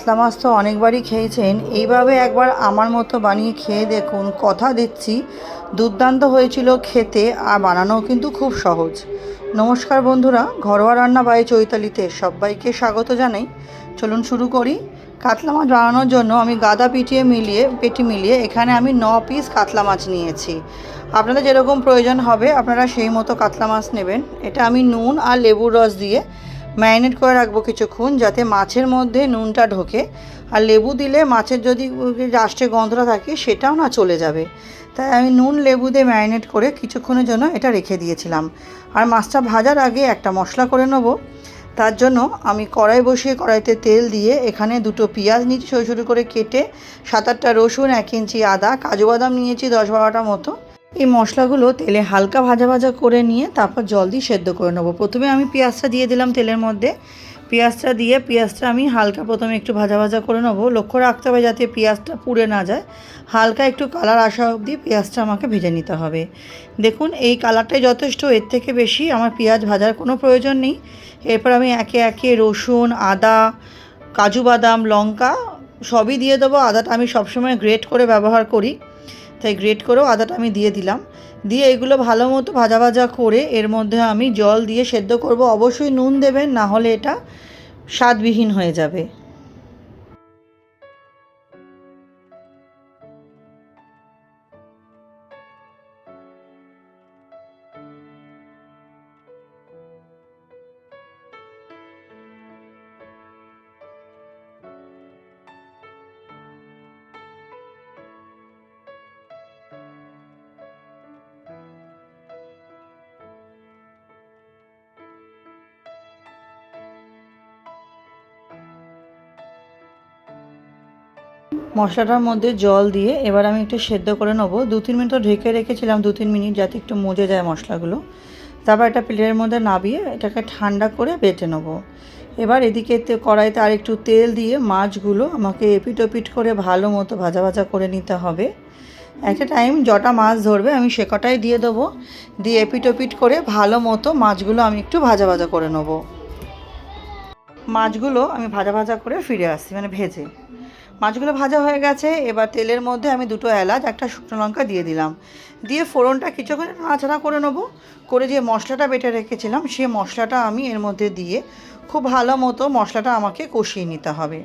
কাতলা মাছ তো অনেকবারই খেয়েছেন। এইভাবে একবার আমার মতো বানিয়ে খেয়ে দেখুন, কথা দিচ্ছি, দুর্দান্ত হয়েছিল খেতে আর বানানোও কিন্তু খুব সহজ। নমস্কার বন্ধুরা, ঘরোয়া রান্না বাই চৈতালিতে সবাইকে স্বাগত জানাই। চলুন শুরু করি। কাতলা মাছ বানানোর জন্য আমি গাদা পিটিয়ে মিলিয়ে, পেটি মিলিয়ে এখানে আমি ন পিস কাতলা মাছ নিয়েছি। আপনাদের যেরকম প্রয়োজন হবে, আপনারা সেই মতো কাতলা মাছ নেবেন। এটা আমি নুন আর লেবুর রস দিয়ে ম্যারিনেট করে রাখব কিছুক্ষণ যাতে মাছের মধ্যে নুনটা ঢোকে। আর লেবু দিলে মাছের যদি লাস্টে গন্ধটা থাকে, সেটাও না চলে যাবে। তাই আমি নুন লেবু দিয়ে ম্যারিনেট করে কিছুক্ষণের জন্য এটা রেখে দিয়েছিলাম। আর মাছটা ভাজার আগে একটা মশলা করে নেব। তার জন্য আমি কড়াই বসিয়ে কড়াইতে তেল দিয়ে এখানে দুটো পেঁয়াজ নিয়েছি ছোটো ছোটো করে কেটে সাত আটটা রসুন, এক ইঞ্চি আদা, কাজু বাদাম নিয়েছি দশ বারোটা মতো। এই মশলাগুলো তেলে হালকা ভাজা ভাজা করে নিয়ে তারপর জল দিয়ে সেদ্ধ করে নেব। প্রথমে আমি পেঁয়াজটা দিয়ে দিলাম তেলের মধ্যে। পেঁয়াজটা দিয়ে পেঁয়াজটা আমি হালকা প্রথমে একটু ভাজা ভাজা করে নেব। লক্ষ্য রাখতে হবে যাতে পেঁয়াজটা পুড়ে না যায়। হালকা একটু কালার আসা অবধি পেঁয়াজটা আমাকে ভেজে নিতে হবে। দেখুন, এই কালারটাই যথেষ্ট, এর থেকে বেশি আমার পেঁয়াজ ভাজার কোনো প্রয়োজন নেই। এরপর আমি একে একে রসুন, আদা, কাজু বাদাম, লঙ্কা সবই দিয়ে দেবো। আদাটা আমি সবসময় গ্রেট করে ব্যবহার করি। তাই গ্রেট করেও আদাটা আমি দিয়ে দিলাম। দিয়ে এগুলো ভালো মতো ভাজা ভাজা করে এর মধ্যে আমি জল দিয়ে সেদ্ধ করব। অবশ্যই নুন দেবেন, না হলে এটা স্বাদবিহীন হয়ে যাবে। মশলাটার মধ্যে জল দিয়ে এবার আমি একটু সেদ্ধ করে নেব। দু তিন মিনিট ঢেকে রেখেছিলাম, দু তিন মিনিট যাতে একটু মজে যায় মশলাগুলো। তারপর একটা প্লেটের মধ্যে নাবিয়ে এটাকে ঠান্ডা করে বেটে নেব। এবার এদিকে কড়াইতে আর একটু তেল দিয়ে মাছগুলো আমাকে এপিট ওপিট করে ভালো মতো ভাজা ভাজা করে নিতে হবে। একটা টাইম জটা মাছ ধরবে আমি সে কটাই দিয়ে দেবো। দিয়ে এপিট ওপিট করে ভালো মতো মাছগুলো আমি একটু ভাজা ভাজা করে নেব। মাছগুলো আমি ভাজা ভাজা করে ফিরে আসছি মানে ভেজে। মাছগুলো ভাজা হয়ে গেছে, এবার তেলের মধ্যে আমি দুটো এলাচ, একটা শুকনো লঙ্কা দিয়ে দিলাম। দিয়ে ফোড়নটা কিছুক্ষণ নাড়াচাড়া করে নেব। করে যে মশলাটা বেটে রেখেছিলাম, সে মশলাটা আমি এর মধ্যে দিয়ে খুব ভালো মতো মশলাটা আমাকে কষিয়ে নিতে হবে।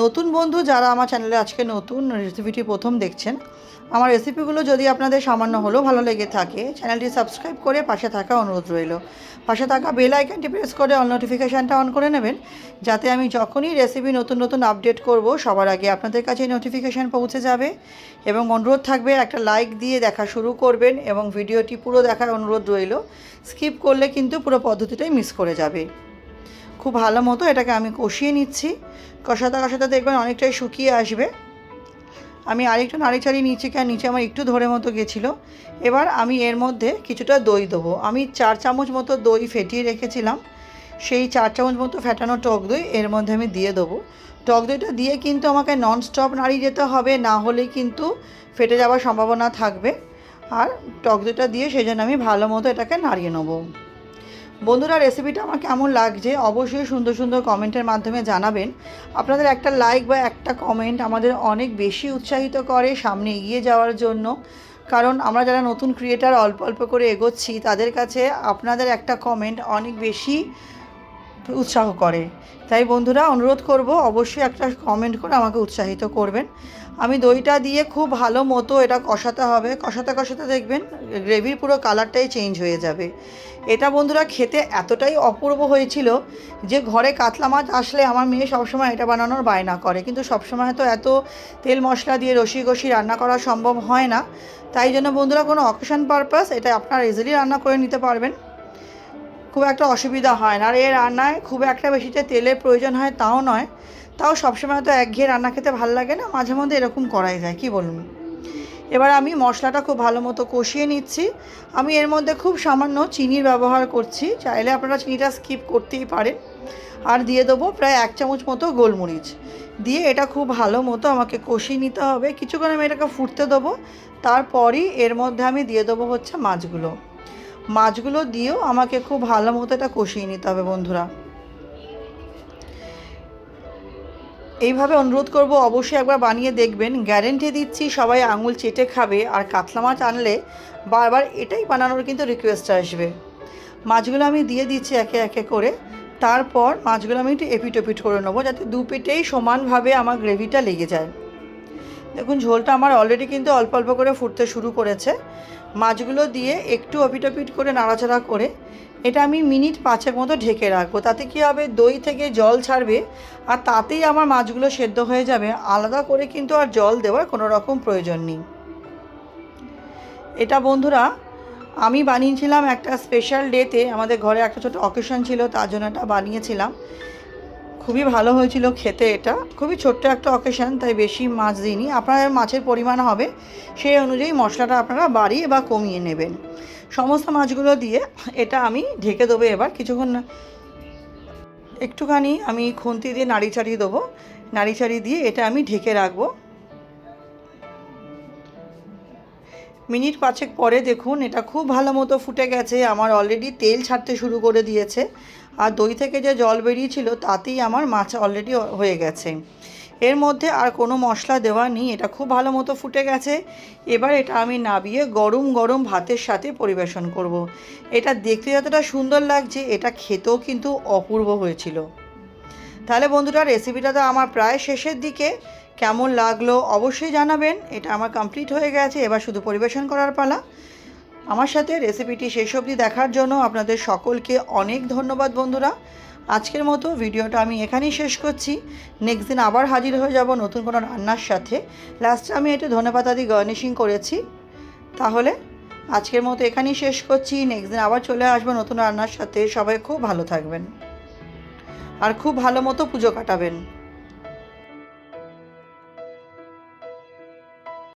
নতুন বন্ধু যারা আমার চ্যানেলে আজকে নতুন রেসিপিটি প্রথম দেখছেন আমার রেসিপিগুলো যদি আপনাদের সামান্য হলেও ভালো লেগে থাকে চ্যানেলটি সাবস্ক্রাইব করে পাশে থাকা অনুরোধ রইল। পাশে থাকা বেল আইকনটি প্রেস করে অল নোটিফিকেশানটা অন করে নেবেন, যাতে আমি যখনই রেসিপি নতুন নতুন আপডেট করব, সবার আগে আপনাদের কাছে নোটিফিকেশান পৌঁছে যাবে। এবং অনুরোধ থাকবে, একটা লাইক দিয়ে দেখা শুরু করবেন এবং ভিডিওটি পুরো দেখার অনুরোধ রইল। স্কিপ করলে কিন্তু পুরো পদ্ধতিটাই মিস করে যাবে। খুব ভালো মতো এটাকে আমি কষিয়ে নিচ্ছি। কষাতে কষাতে দেখবেন অনেকটাই শুকিয়ে আসবে। আমি আরেকটু নাড়ি চাড়িয়ে নিচ্ছি কেন? নিচে আমার একটু ধরে মতো গেছিল। এবার আমি এর মধ্যে কিছুটা দই দেবো। আমি চার চামচ মতো দই ফেটিয়ে রেখেছিলাম। সেই চার চামচ মতো ফেটানো টক দই এর মধ্যে আমি দিয়ে দেবো। টক দইটা দিয়ে কিন্তু আমাকে নন স্টপ নাড়িয়ে যেতে হবে, না হলে কিন্তু ফেটে যাওয়ার সম্ভাবনা থাকবে। আর টক দইটা দিয়ে সেই জন্য আমি ভালো মতো এটাকে নাড়িয়ে নেব। বন্ধুরা রেসিপিটা আমার কেমন লাগছে অবশ্যই সুন্দর সুন্দর কমেন্টের মাধ্যমে জানাবেন। আপনাদের একটা লাইক বা একটা কমেন্ট আমাদের অনেক বেশি উৎসাহিত করে সামনে এগিয়ে যাওয়ার জন্য। কারণ আমরা যারা নতুন ক্রিয়েটার অল্প অল্প করে এগোচ্ছি, তাদের কাছে আপনাদের একটা কমেন্ট অনেক বেশি উৎসাহ করে। তাই বন্ধুরা, অনুরোধ করব অবশ্যই একটা কমেন্ট করে আমাকে উৎসাহিত করবেন। আমি দইটা দিয়ে খুব ভালো মতো এটা কষাতে হবে। কষাতে কষাতে দেখবেন গ্রেভির পুরো কালারটাই চেঞ্জ হয়ে যাবে। এটা বন্ধুরা খেতে এতটাই অপূর্ব হয়েছিল যে ঘরে কাতলা মাছ আসলে আমার মেয়ে সবসময় এটা বানানোর বায়না করে। কিন্তু সবসময় তো এত তেল মশলা দিয়ে রসি কষি রান্না করা সম্ভব হয় না। তাই জন্য বন্ধুরা কোনো অকেশন পারপাস এটা আপনারা ইজিলি রান্না করে নিতে পারবেন। খুব একটা অসুবিধা হয় না। আর এই রান্নায় খুব একটা বেশিতে তেলের প্রয়োজন হয় তাও নয়। তাও সবসময় তো একঘেয়ে রান্না খেতে ভালো লাগে না। মাঝে মধ্যে এরকম করাই যায়। কি বলুন? এবার আমি মশলাটা খুব ভালো মতো কষিয়ে নিচ্ছি। আমি এর মধ্যে খুব সামান্য চিনির ব্যবহার করছি। চাইলে আপনারা চিনিটা স্কিপ করতেই পারেন। আর দিয়ে দেবো প্রায় এক চামচ মতো গোলমরিচ। দিয়ে এটা খুব ভালো মতো আমাকে কষিয়ে নিতে হবে। কিছুক্ষণ আমি এটাকে ফুটতে দেবো। তারপরই এর মধ্যে আমি দিয়ে দেবো হচ্ছে মাছগুলো। মাছগুলো দিয়েও আমাকে খুব ভালো মতো এটা কষিয়ে নিতে হবে বন্ধুরা। এইভাবে অনুরোধ করব, অবশ্যই একবার বানিয়ে দেখবেন। গ্যারেন্টি দিচ্ছি, সবাই আঙুল চেটে খাবে। আর কাতলা মাছ আনলে বারবার এটাই বানানোর কিন্তু রিকোয়েস্ট আসবে। মাছগুলো আমি দিয়ে দিচ্ছি একে একে করে। তারপর মাছগুলো আমি একটু এপিট ওপিট করে নেব, যাতে দু পিঠেই সমানভাবে আমার গ্রেভিটা লেগে যায়। দেখুন, ঝোলটা আমার অলরেডি কিন্তু অল্প অল্প করে ফুটতে শুরু করেছে। মাছগুলো দিয়ে একটু অপিট ওপিট করে, নাড়াচাড়া করে এটা আমি মিনিট পাঁচের মতো ঢেকে রাখব। তাতে কি হবে? দই থেকে জল ছাড়বে আর তাতেই আমার মাছগুলো সেদ্ধ হয়ে যাবে। আলাদা করে কিন্তু আর জল দেওয়ার কোনো রকম প্রয়োজন নেই। এটা বন্ধুরা, আমি বানিয়েছিলাম একটা স্পেশাল ডেতে আমাদের ঘরে একটা ছোটো অকেশন ছিল, তার জন্য এটা বানিয়েছিলাম। খুবই ভালো হয়েছিল খেতে এটা। খুবই ছোট্ট একটা অকেশন তাই বেশি মাছ দিইনি। আপনার মাছের পরিমাণ হবে, সেই অনুযায়ী মশলাটা আপনারা বাড়িয়ে বা কমিয়ে নেবেন। সমস্ত মাছগুলো দিয়ে এটা আমি ঢেকে দেবো এবার। কিছুক্ষণ একটুখানি আমি খুন্তি দিয়ে নাড়ি চাড়িয়ে দেবো। নাড়ি চাড়িয়ে দিয়ে এটা আমি ঢেকে রাখব। মিনিট পাঁচেক পরে দেখুন, এটা খুব ভালো মতো ফুটে গেছে। আমার অলরেডি তেল ছাড়তে শুরু করে দিয়েছে। আর দই থেকে যে জল বেরিয়েছিল তাতেই আমার মাছ অলরেডি হয়ে গেছে। এর মধ্যে আর কোনো মশলা দেওয়া নেই, এটা খুব ভালো মতো ফুটে গেছে। এবার এটা আমি নাবিয়ে গরম গরম ভাতের সাথে পরিবেশন করব। এটা দেখতে যতটা সুন্দর লাগছে, এটা খেতেও কিন্তু অপূর্ব হয়েছিল। তাহলে বন্ধুরা রেসিপিটা তো আমার প্রায় শেষের দিকে। কেমন লাগল অবশ্যই জানাবেন। এটা আমার কমপ্লিট হয়ে গেছে, এবার শুধু পরিবেশন করার পালা। আমার সাথে রেসিপিটি শেষ অবধি দেখার জন্য আপনাদের সকলকে অনেক ধন্যবাদ, বন্ধুরা। আজকের মতো ভিডিওটা আমি এখানেই শেষ করছি। নেক্সট দিন আবার হাজির হয়ে যাব নতুন কোনো রান্নার সাথে। লাস্টে আমি একটু ধনেপাতা দিয়ে গার্নিশিং করেছি। তাহলে আজকের মতো এখানেই শেষ করছি। নেক্সট দিন আবার চলে আসব নতুন রান্নার সাথে। সবাই খুব ভালো থাকবেন। আর খুব ভালো মতো পুজো কাটাবেন।